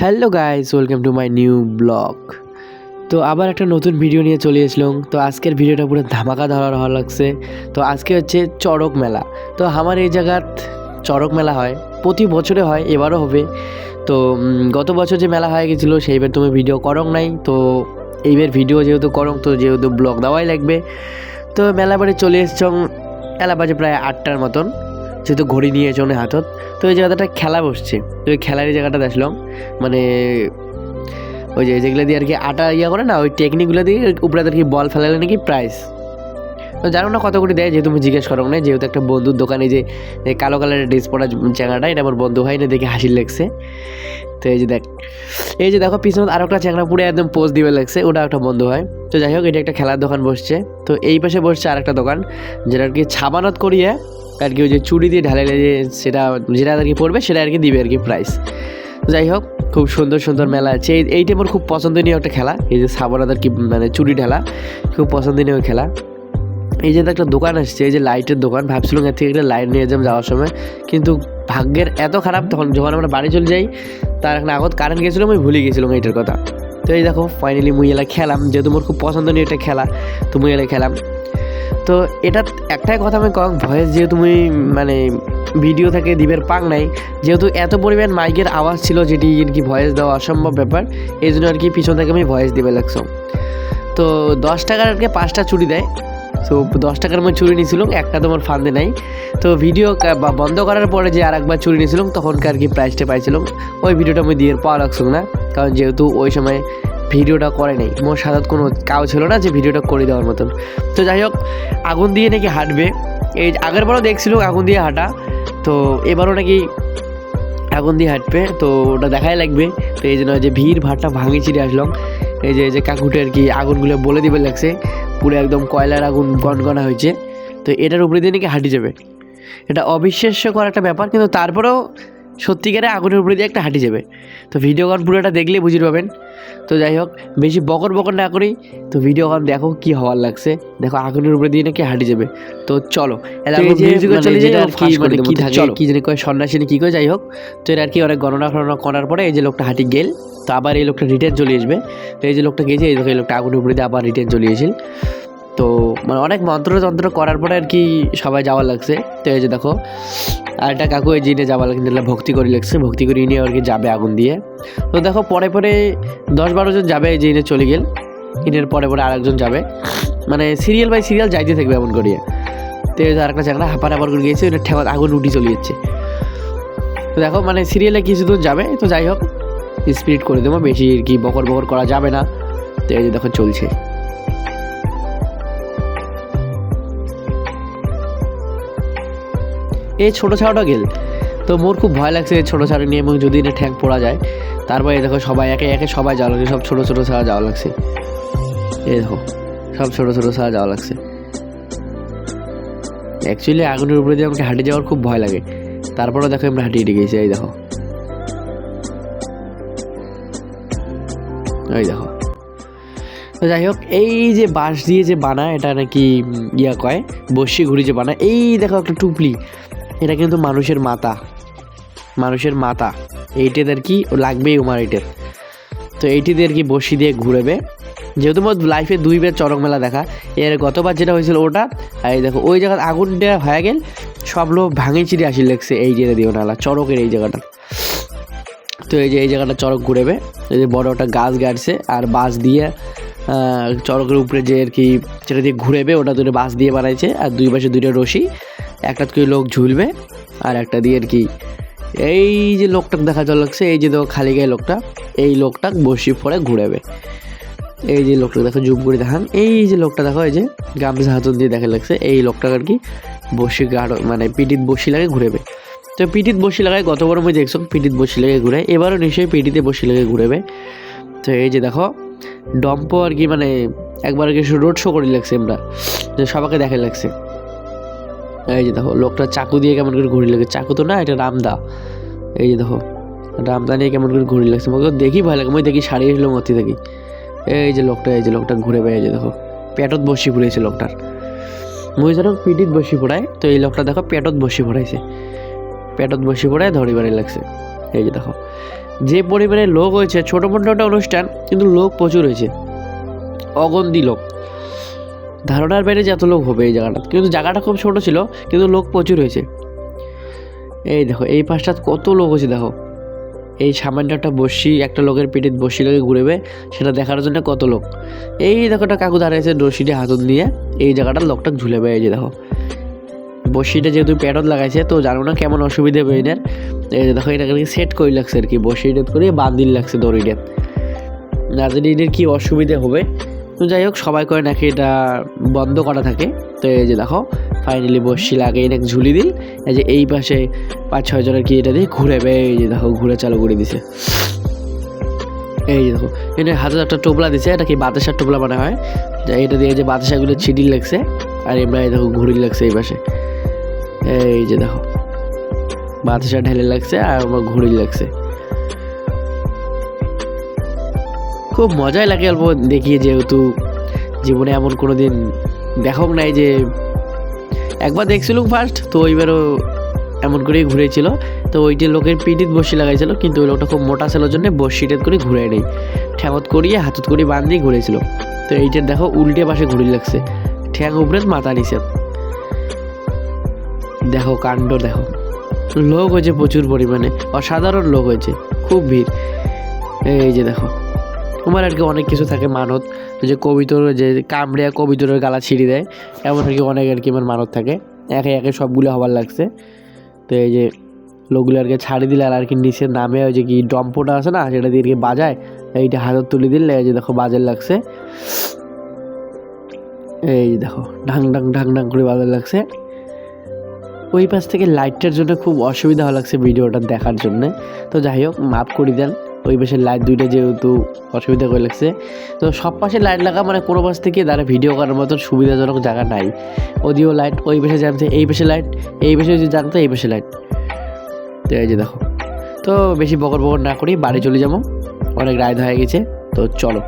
Hello guys, welcome to my new blog. তো আবার একটা নতুন ভিডিও নিয়ে চলে এসলাম। তো আজকের ভিডিওটা পুরো ধামাকা ধরার ভালো লাগছে। তো আজকে হচ্ছে চড়ক মেলা। তো আমার এই জায়গাত চড়ক মেলা হয়, প্রতি বছরে হয়, এবারও হবে। তো গত বছর যে মেলা হয়ে গেছিল সেইবার তুমি ভিডিও করং নাই। তো এইবার ভিডিও যেহেতু করং তো যেহেতু ব্লগ দেওয়াই লাগবে। তো মেলা বাড়ি চলে এসছং মেলা বাজে প্রায় আটটার মতন। যেহেতু ঘড়ি নিয়ে এসে হাতত তো এই জায়গাটা খেলা বসছে। তো ওই খেলার এই জায়গাটা দেখলাম মানে ওই যে যেগুলো দিয়ে আর কি আটা ইয়া করে না, ওই টেকনিকগুলো দিয়ে উপরে আর কি বল ফেলালে নাকি প্রাইস তো জানো না কত কোটি দেয়? যেহেতু তুমি জিজ্ঞেস করো না যেহেতু একটা বন্ধুর দোকানে যে কালো কালারের ড্রেস পরা চ্যাংড়াটা, এটা আমার বন্ধু হয় না দেখে হাসি লাগছে। তো এই যে দেখ, এই যে দেখো পিছনে আরও একটা চ্যাংড়া পুরো একদম পোজ দিবে লাগছে, ওটা একটা বন্ধু হয় তো যাই হোক, এটা একটা খেলার দোকান বসছে। তো এই পাশে বসছে আর একটা দোকান, যেটা আর কি ছাবানত করিয়ে আর কি ওই যে চুড়ি দিয়ে ঢালাইলে যে সেটা যেটা আর কি পড়বে সেটা আর কি দিবে আর কি প্রাইস যাই হোক, খুব সুন্দর সুন্দর মেলা আছে। এই এইটা আমার খুব পছন্দনীয় একটা খেলা। এই যে সাবানাদ আর কি মানে চুড়ি ঢালা, খুব পছন্দনীয় খেলা। এই যে একটা দোকান আসছে, এই যে লাইটের দোকান, ভাবছিলাম এর থেকে একটা লাইট নিয়ে যাম যাওয়ার সময়, কিন্তু ভাগ্যের এত খারাপ, তখন যখন আমরা বাড়ি চলে যাই, তার এখন আগত কারেন্ট গেছিলাম আমি ভুলে গেছিলাম এইটার কথা। তো এই দেখো ফাইনালি মুই এলা খেলাম, যেহেতু মোর খুব পছন্দনীয় একটা খেলা, তো মুই খেলাম। তো এটা একটাই কথা আমি কম ভয়েস যেহেতু তুমি মানে ভিডিও থেকে দিবের পাং নাই, যেহেতু এত পরিমাণ মাইকের আওয়াজ ছিল যেটি আর কি ভয়েস দেওয়া অসম্ভব ব্যাপার, এই জন্য আর কি পিছন থেকে আমি ভয়েস দিবে লাগছো। তো দশ টাকার আর কি পাঁচটা চুড়ি দেয়, তো দশ টাকার মধ্যে চুরি নিয়েছিলাম, একটা তোমার ফান্দে নাই। তো ভিডিও বন্ধ করার পরে যে আর একবার চুরি নিয়েছিলাম, তখনকার কি প্রাইসটা পাইছিলাম, ওই ভিডিওটা আমি দিয়ে পাওয়া লাগছিল না, কারণ যেহেতু ওই সময় ভিডিওটা করে নাই। মোর সাথে কোনো কাউ ছিল না যে ভিডিওটা করে দেওয়ার মতন। তো যাই হোক, আগুন দিয়ে নাকি হাঁটবে। এই আগের বারও দেখছিলাম আগুন দিয়ে হাঁটা। তো এবারও নাকি আগুন দিয়ে হাঁটবে। তো ওটা দেখাই লাগবে। তো এই জন্য যে ভিড় ভাড়টা ভাঙি চিড়ে আসলাম। এই যে এই যে কাকুটে আর কি আগুনগুলো বলে দিবে লাগছে। পুরো একদম কয়লার আগুন গনগনা হয়েছে। তো এটার উপরে দিয়ে নাকি হাঁটি যাবে। এটা অবিশ্বাস্যকর একটা ব্যাপার, কিন্তু তারপরেও সত্যিকারে আগুনের উপরে দিয়ে একটা হাঁটি যাবে। তো ভিডিও কল পুরোটা দেখলে বুঝতে পাবেন। তো যাই হোক বেশি বকর বকর না করি। তো ভিডিও কল দেখো কি হওয়ার লাগছে। দেখো আগুনের উপরে দিয়ে নাকি হাঁটি যাবে। তো চলো মানে কি করে মানে কি থাকে? জানি কয় সন্ন্যাসিনী কি কয় যাই হোক। তো এর আর কি অনেক গণনা ফণনা করার পরে এই যে লোকটা হাঁটি গেল। তো আবার এই লোকটা রিটার্ন চলে আসবে। তো এই যে লোকটা গেছে এই এই লোকটা আগুনের উপরে দিয়ে আবার রিটার্ন চলে এসেছিল তো মানে অনেক মন্ত্রতন্ত্র করার পরে আর কি সবাই যাওয়া লাগছে। তো এই যে দেখো, আর একটা কাকু এই জিনে যাওয়া লাগছে যেটা ভক্তি করে লাগছে, ভক্তি করে নিয়ে আর কি যাবে আগুন দিয়ে। তো দেখো, পরে পরে দশ বারো জন যাবে এই ইনে চলে গেল। ইনের পরে পরে আরেকজন যাবে। মানে সিরিয়াল বাই সিরিয়াল যাইতে থাকবে এমন করিয়ে তো যে আরেকটা চাকরা হাঁপার হাঁপার করে গিয়েছে ওটা ঠেকা আগুন উঠি চলে যাচ্ছে। তো দেখো মানে সিরিয়ালে কিছু দূর যাবে, তো যাই হোক স্পিড করে দেবো, বেশি আর কি বকর বকর করা যাবে না। তো এই যে দেখো, চলছে। এই ছোটো ছাওয়াটা গেল। তো মোর খুব ভয় লাগছে এই ছোটো ছাড়া নিয়ে, এবং যদি এটা ঠ্যাং পড়া যায়, তারপরে এই দেখো সবাই, একে একে সবাই যাওয়া লাগছে, সব ছোটো ছোটো ছাড়া যাওয়া লাগছে। এই দেখো, সব ছোটো ছোটো ছাড়া যাওয়া লাগছে। অ্যাকচুয়ালি আগুনের উপরে দিয়ে আমাকে হাঁটে যাওয়ার খুব ভয় লাগে। তারপরেও দেখো আমরা হাঁটিয়ে গেছি, এই দেখো। ওই দেখো। তো যাই হোক, এই যে বাঁশ দিয়ে যে বানায়, এটা নাকি ইয়া কয় বসি ঘুরি যে বানায়, এই দেখো একটা টুপলি। এটা কিন্তু মানুষের মাথা মানুষের মাথা এইটাতে আর কি লাগবেই উমার এইটার তো এইটিতে আর কি বসি দিয়ে ঘুরেবে। যেহেতু মোট লাইফে দুইবার চরক মেলা দেখা, এর গতবার যেটা হয়েছিল ওটা, আর এই দেখো, ওই জায়গায় আগুনটা হয়ে গেল, সব লোক ভাঙে চিড়ে আসি লাগছে এই জায়গা দিও নালা চরকের এই জায়গাটা। তো এই যে এই জায়গাটা চরক ঘুরেবে, এই যে বড় একটা গাছ গাড়ছে, আর বাঁশ দিয়ে চরকের উপরে যে আর কি যেটা দিয়ে ঘুরেবে, ওটা দুটো বাঁশ দিয়ে বানাইছে, আর দুই পাশে দুইটা রশি। একটা করে লোক ঝুলবে আর একটা দিয়ে আর কি, এই যে লোকটা দেখা যাওয়া লাগছে, এই যে দেখো খালি গায়ে লোকটা, এই লোকটা বসি পরে ঘুরেবে। এই যে লোকটা দেখো জুম করে দেখান, এই যে লোকটা দেখো, এই যে গামছা হাতন দিয়ে দেখা লাগছে, এই লোকটা আর কি বসি গাঢ় মানে পিটিত বসি লাগে ঘুরেবে। তো পিটিত বসি লাগায় গতবার আমি দেখছ পিটিত বসি লাগে ঘুরে, এবারও নিশ্চয়ই পিটিতে বসি লাগে ঘুরেবে। তো এই যে দেখো, ডম্প আর কি মানে একবার আর কি রোড শো করে লাগছে আমরা, যে সবাইকে দেখা লাগছে। এই যে দেখো, লোকটা চাকু দিয়ে কেমন করে ঘুরি লাগে। চাকু তো না, এটা রামদা। এই যে দেখো, রামদা নিয়ে কেমন করে ঘুরি লাগছে। আমাকে দেখি ভয় লাগে আমি দেখি সারি এসলাম অতি দেখি। এই যে লোকটা, এই যে লোকটা ঘুরে বেড়ে যে দেখো, পেটত বসি পড়েছে লোকটার। মই যেন পিঠিত বসি পড়ায় তো এই লোকটা দেখো পেটত বসি পড়াইছে পেটত বসি পড়ায় ধরি বাড়ি লাগছে। এই যে দেখো, যে পরিমাণে লোক হয়েছে, ছোটো মোটো একটা অনুষ্ঠান, কিন্তু লোক প্রচুর হয়েছে। অগন্তি লোক। ধারণার বাইরে যে এত লোক হবে এই জায়গাটা। কিন্তু জায়গাটা খুব ছোট ছিল, কিন্তু লোক প্রচুর হয়েছে। এই দেখো, এই পাশটা কত লোক হয়েছে দেখো। এই সামান্য একটা বসি একটা লোকের পেটে বসি লোকে ঘুরেবে, সেটা দেখার জন্য কত লোক। এই দেখো একটা কাকু দাঁড়িয়েছে রশিটা হাতত নিয়ে, এই জায়গাটা লোকটা ঝুলে এই যে দেখো। বসিটা যেহেতু প্যাডত লাগাইছে, তো জানো না কেমন অসুবিধা হবে যে দেখো, এটাকে সেট করে লাগছে আর কি বসিটা করে বান্দিল লাগছে দড়িটা। না জানি এদের কী অসুবিধা হবে। তো যাই হোক, সবাই করে নাকি এটা বন্ধ করা থাকে। তো এই যে দেখো ফাইনালি বসি লাগে নাকি ঝুলি দিল। এই যে এই পাশে পাঁচ ছয় জনের কি এটা দিয়ে ঘুরে বে এই যে দেখো, ঘুরে চালু করে দিছে। এই যে দেখো এখানে হাতে একটা টোপলা দিছে, এটা কি বাতাসার টোপলা মনে হয়? যা এটা দিয়ে যে বাতাসাগুলো ছিটিল লাগছে, আর এমরা এই দেখো ঘুরি লাগছে এই পাশে। এই যে দেখো, বাতাসা ঢেলে লাগছে, আর আমার ঘুড়ি লাগছে। খুব মজাই লাগে অল্প দেখিয়ে যেহেতু জীবনে এমন কোনো দিন দেখক নাই যে একবার দেখছিলুম ফার্স্ট তো ওইবারও এমন করেই ঘুরেছিল। তো ওইটা লোকের পিঠিত বসি লাগাইছিল, কিন্তু ওই লোকটা খুব মোটা ছিল জন্য বসিটাত করে ঘুরে নেই। ঠ্যাঙত করিয়ে হাতত করে বান্ধিয়ে ঘুরেছিল। তো এইটার দেখো উল্টে পাশে ঘুরি লাগছে। ঠ্যাং উপরে মাথা নিচে দেখো কাণ্ড দেখো। লোক হয়েছে প্রচুর পরিমাণে, অসাধারণ লোক হয়েছে, খুব ভিড়। এই যে দেখো। তোমার আর কি অনেক কিছু থাকে মানত। যে কবিতর, যে কামড়িয়া কবিতরের গালা ছিঁড়ি দেয়, এমন আর কি অনেক আর কি আমার মানত থাকে। একে একে সবগুলো হবার লাগছে। তো এই যে লোকগুলো আর কি ছাড়ি দিলে আর আর কি নিচে নামে, ওই যে কি ডম্পটা আছে না সেটা দিয়ে আর কি বাজায়, এইটা হাতত তুলে দিলে এই যে দেখো বাজার লাগছে। এই দেখো, ঢাং ঢাং ঢাং ঢাং করে বাজার লাগছে। ওই পাশ থেকে লাইটটার জন্য খুব অসুবিধা লাগছে ভিডিওটা দেখার জন্যে। তো যাই হোক, মাফ করে দেন। ওই পাশে লাইট দুইটা যেহেতু অসুবিধা করে লাগছে। তো সব পাশে লাইট লাগা মানে কোনো পাশ থেকে তারা ভিডিও করার মতন সুবিধাজনক জায়গা নাই। ওদিও লাইট ওই পাশে জানতে এই পাশে লাইট এই পাশে যদি জানতো এই পাশে লাইট তো এই যে দেখো। তো বেশি বকর বকর না করি, বাড়ি চলে যাব। অনেক রায় হয়ে গেছে, তো চলো।